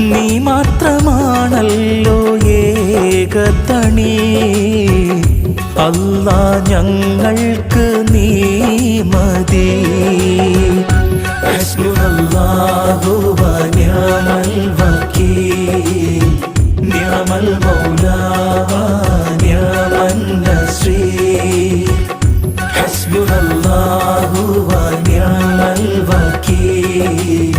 നീ മാത്രമാണല്ലോ ഏകത്തണി അല്ല ഞങ്ങൾക്ക് നീ മതി. ശ്രീ ഹസ്ബുനല്ലാഹു ഞാൻ ന്യമൽ